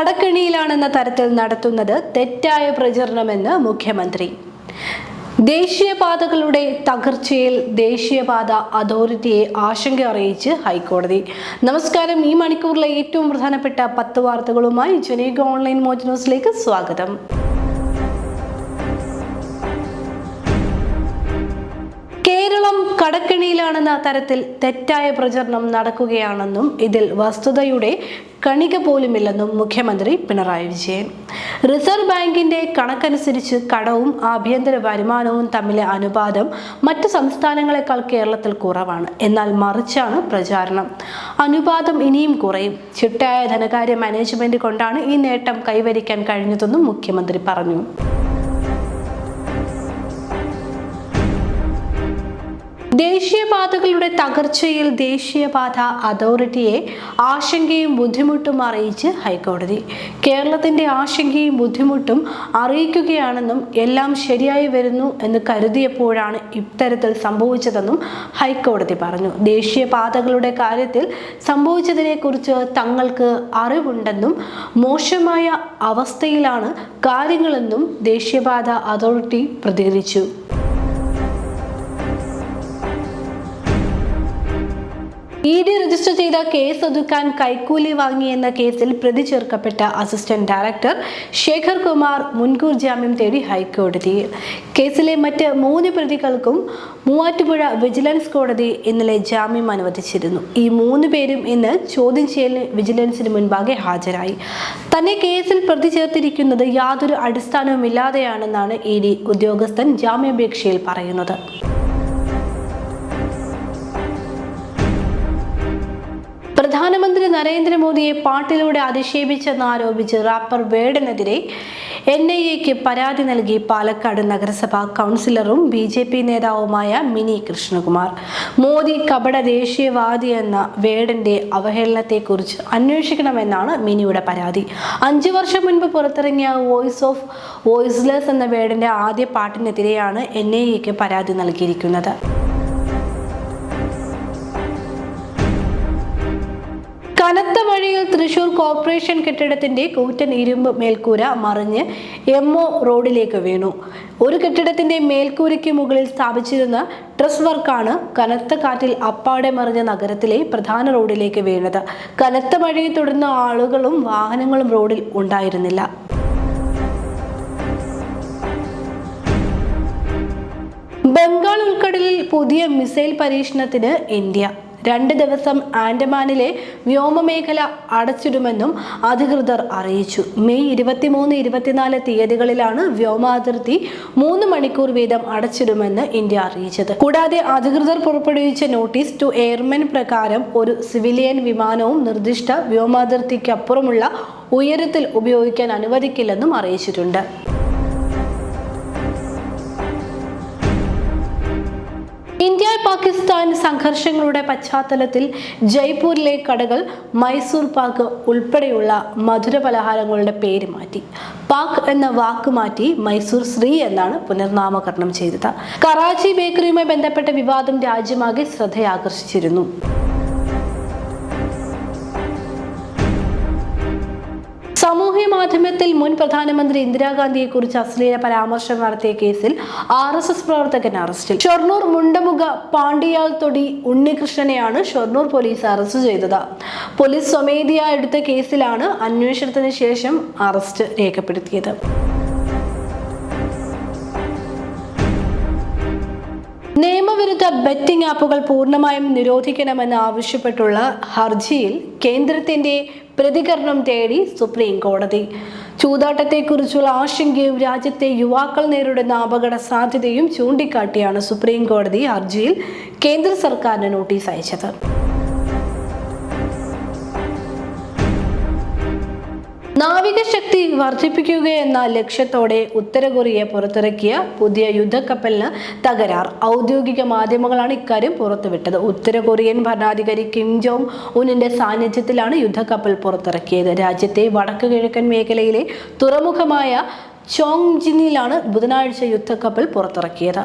കടക്കെണിയിലാണെന്ന തരത്തിൽ നടത്തുന്നത് തെറ്റായ പ്രചരണമെന്ന് മുഖ്യമന്ത്രി. ദേശീയപാതകളുടെ തകർച്ചയിൽ ദേശീയപാത അതോറിറ്റിയെ ആശങ്ക അറിയിച്ച് ഹൈക്കോടതി. നമസ്കാരം ഈ മണിക്കൂറിലെ ഏറ്റവും പ്രധാനപ്പെട്ട പത്ത് വാർത്തകളുമായി ജനീക ഓൺലൈൻ മോജ് സ്വാഗതം. കേരളം കടക്കെണിയിലാണെന്ന തരത്തിൽ തെറ്റായ പ്രചരണം നടക്കുകയാണെന്നും ഇതിൽ വസ്തുതയുടെ കണിക പോലുമില്ലെന്നും മുഖ്യമന്ത്രി പിണറായി വിജയൻ. റിസർവ് ബാങ്കിന്റെ കണക്കനുസരിച്ച് കടവും ആഭ്യന്തര വരുമാനവും തമ്മിലെ അനുപാതം മറ്റ് സംസ്ഥാനങ്ങളെക്കാൾ കേരളത്തിൽ കുറവാണ്. എന്നാൽ മറിച്ചാണ് പ്രചാരണം. അനുപാതം ഇനിയും കുറയും. ചിട്ടയായ ധനകാര്യ മാനേജ്മെന്റ് കൊണ്ടാണ് ഈ നേട്ടം കൈവരിക്കാൻ കഴിഞ്ഞതെന്നും മുഖ്യമന്ത്രി പറഞ്ഞു. ദേശീയപാതകളുടെ തകർച്ചയിൽ ദേശീയപാത അതോറിറ്റിയെ ആശങ്കയും ബുദ്ധിമുട്ടും അറിയിച്ച് ഹൈക്കോടതി. കേരളത്തിന്റെ ആശങ്കയും ബുദ്ധിമുട്ടും അറിയിക്കുകയാണെന്നും എല്ലാം ശരിയായി വരുന്നു എന്ന് കരുതിയപ്പോഴാണ് ഇത്തരത്തിൽ സംഭവിച്ചതെന്നും ഹൈക്കോടതി പറഞ്ഞു. ദേശീയപാതകളുടെ കാര്യത്തിൽ സംഭവിച്ചതിനെക്കുറിച്ച് തങ്ങൾക്ക് അറിവുണ്ടെന്നും മോശമായ അവസ്ഥയിലാണ് കാര്യങ്ങളെന്നും ദേശീയപാത അതോറിറ്റി പ്രതികരിച്ചു. ഇ ഡി രജിസ്റ്റർ ചെയ്ത കേസ് ഒതുക്കാൻ കൈക്കൂലി വാങ്ങിയെന്ന കേസിൽ പ്രതി ചേർക്കപ്പെട്ട അസിസ്റ്റന്റ് ഡയറക്ടർ ശേഖർ കുമാർ മുൻകൂർ ജാമ്യം തേടി ഹൈക്കോടതി. കേസിലെ മറ്റ് മൂന്ന് പ്രതികൾക്കും മൂവാറ്റുപുഴ വിജിലൻസ് കോടതി ഇന്നലെ ജാമ്യം അനുവദിച്ചിരുന്നു. ഈ മൂന്ന് പേരും ഇന്ന് ചോദ്യം ചെയ്യലിന് വിജിലൻസിന് മുൻപാകെ ഹാജരായി. തന്നെ കേസിൽ പ്രതി ചേർത്തിരിക്കുന്നത് യാതൊരു അടിസ്ഥാനവുമില്ലാതെയാണെന്നാണ് ഇ ഡി ഉദ്യോഗസ്ഥൻ ജാമ്യാപേക്ഷയിൽ പറയുന്നത്. പ്രധാനമന്ത്രി നരേന്ദ്രമോദിയെ പാട്ടിലൂടെ അധിക്ഷേപിച്ചെന്നാരോപിച്ച് റാപ്പർ വേർഡിനെതിരെ എൻ ഐ എക്ക് പരാതി നൽകി പാലക്കാട് നഗരസഭാ കൗൺസിലറും ബി ജെ പി നേതാവുമായ മിനി കൃഷ്ണകുമാർ. മോദി കപട ദേശീയവാദി എന്ന വേടന്റെ അവഹേളനത്തെക്കുറിച്ച് അന്വേഷിക്കണമെന്നാണ് മിനിയുടെ പരാതി. അഞ്ചു വർഷം മുൻപ് പുറത്തിറങ്ങിയ വോയിസ് ഓഫ് വോയിസ്ലെസ് എന്ന വേടന്റെ ആദ്യ പാട്ടിനെതിരെയാണ് എൻ ഐ എക്ക് പരാതി നൽകിയിരിക്കുന്നത്. തൃശൂർ കോർപ്പറേഷൻ കെട്ടിടത്തിന്റെ കൂറ്റൻ ഇരുമ്പ് മേൽക്കൂര മറിഞ്ഞ് എം ഒ റോഡിലേക്ക് വീണു. ഒരു കെട്ടിടത്തിന്റെ മേൽക്കൂരയ്ക്ക് മുകളിൽ സ്ഥാപിച്ചിരുന്ന ഡ്രസ് വർക്കാണ് കനത്ത കാറ്റിൽ അപ്പാടെ മറിഞ്ഞ നഗരത്തിലെ പ്രധാന റോഡിലേക്ക് വീണത്. കനത്ത മഴയെ തുടർന്ന് ആളുകളും വാഹനങ്ങളും റോഡിൽ ഉണ്ടായിരുന്നില്ല. ബംഗാൾ ഉൾക്കടലിൽ പുതിയ മിസൈൽ പരീക്ഷണത്തിന് ഇന്ത്യ. രണ്ട് ദിവസം ആൻഡമാനിലെ വ്യോമമേഖല അടച്ചിടുമെന്നും അധികൃതർ അറിയിച്ചു. മെയ് ഇരുപത്തിമൂന്ന് ഇരുപത്തിനാല് തീയതികളിലാണ് വ്യോമാതിർത്തി മൂന്ന് മണിക്കൂർ വീതം അടച്ചിടുമെന്ന് ഇന്ത്യ അറിയിച്ചത്. കൂടാതെ അധികൃതർ പുറപ്പെടുവിച്ച നോട്ടീസ് ടു എയർമെൻ പ്രകാരം ഒരു സിവിലിയൻ വിമാനവും നിർദ്ദിഷ്ട വ്യോമാതിർത്തിക്കപ്പുറമുള്ള ഉയരത്തിൽ ഉപയോഗിക്കാൻ അനുവദിക്കില്ലെന്നും അറിയിച്ചിട്ടുണ്ട്. പാകിസ്ഥാൻ സംഘർഷങ്ങളുടെ പശ്ചാത്തലത്തിൽ ജയ്പൂരിലെ കടകൾ മൈസൂർ പാക്ക് ഉൾപ്പെടെയുള്ള മധുര പലഹാരങ്ങളുടെ പേര് മാറ്റി. പാക്ക് എന്ന വാക്ക് മാറ്റി മൈസൂർ ശ്രീ എന്നാണ് പുനർനാമകരണം ചെയ്തത്. കറാച്ചി ബേക്കറിയുമായി ബന്ധപ്പെട്ട വിവാദം രാജ്യമാകെ ശ്രദ്ധയാകർഷിച്ചിരുന്നു. മാധ്യമത്തിൽ മുൻ പ്രധാനമന്ത്രി ഇന്ദിരാഗാന്ധിയെ കുറിച്ച് അശ്ലീല പരാമർശം നടത്തിയ കേസിൽ ആർ എസ് എസ് പ്രവർത്തകൻ അറസ്റ്റിൽ. ഷൊർണൂർ മുണ്ടമുഖ പാണ്ടിയാൽ തൊടി ഉണ്ണികൃഷ്ണനെയാണ് ഷൊർണൂർ പോലീസ് അറസ്റ്റ് ചെയ്തത്. പോലീസ് സ്വമേധിയ എടുത്ത കേസിലാണ് അന്വേഷണത്തിന് ശേഷം അറസ്റ്റ് രേഖപ്പെടുത്തിയത്. നിയമവിരുദ്ധ ബെറ്റിംഗ് ആപ്പുകൾ പൂർണമായും നിരോധിക്കണമെന്ന് ആവശ്യപ്പെട്ടുള്ള ഹർജിയിൽ കേന്ദ്രത്തിന്റെ പ്രതികരണം തേടി സുപ്രീം കോടതി. ചൂതാട്ടത്തെക്കുറിച്ചുള്ള ആശങ്കയും രാജ്യത്തെ യുവാക്കൾ നേരിടുന്ന അപകട സാധ്യതയും ചൂണ്ടിക്കാട്ടിയാണ് സുപ്രീം കോടതി ഹർജിയിൽ കേന്ദ്ര സർക്കാരിന് നോട്ടീസ് അയച്ചത്. നാവികശക്തി വർദ്ധിപ്പിക്കുകയെന്ന ലക്ഷ്യത്തോടെ ഉത്തര കൊറിയ പുറത്തിറക്കിയ പുതിയ യുദ്ധക്കപ്പലിന് തകരാർ. ഔദ്യോഗിക മാധ്യമങ്ങളാണ് ഇക്കാര്യം പുറത്തുവിട്ടത്. ഉത്തര കൊറിയൻ ഭരണാധികാരി കിം ജോങ് ഉന്നിന്റെ സാന്നിധ്യത്തിലാണ് യുദ്ധക്കപ്പൽ പുറത്തിറക്കിയത്. രാജ്യത്തെ വടക്ക് കിഴക്കൻ മേഖലയിലെ തുറമുഖമായ ചോങ്ജിനിലാണ് ബുധനാഴ്ച യുദ്ധക്കപ്പൽ പുറത്തിറക്കിയത്.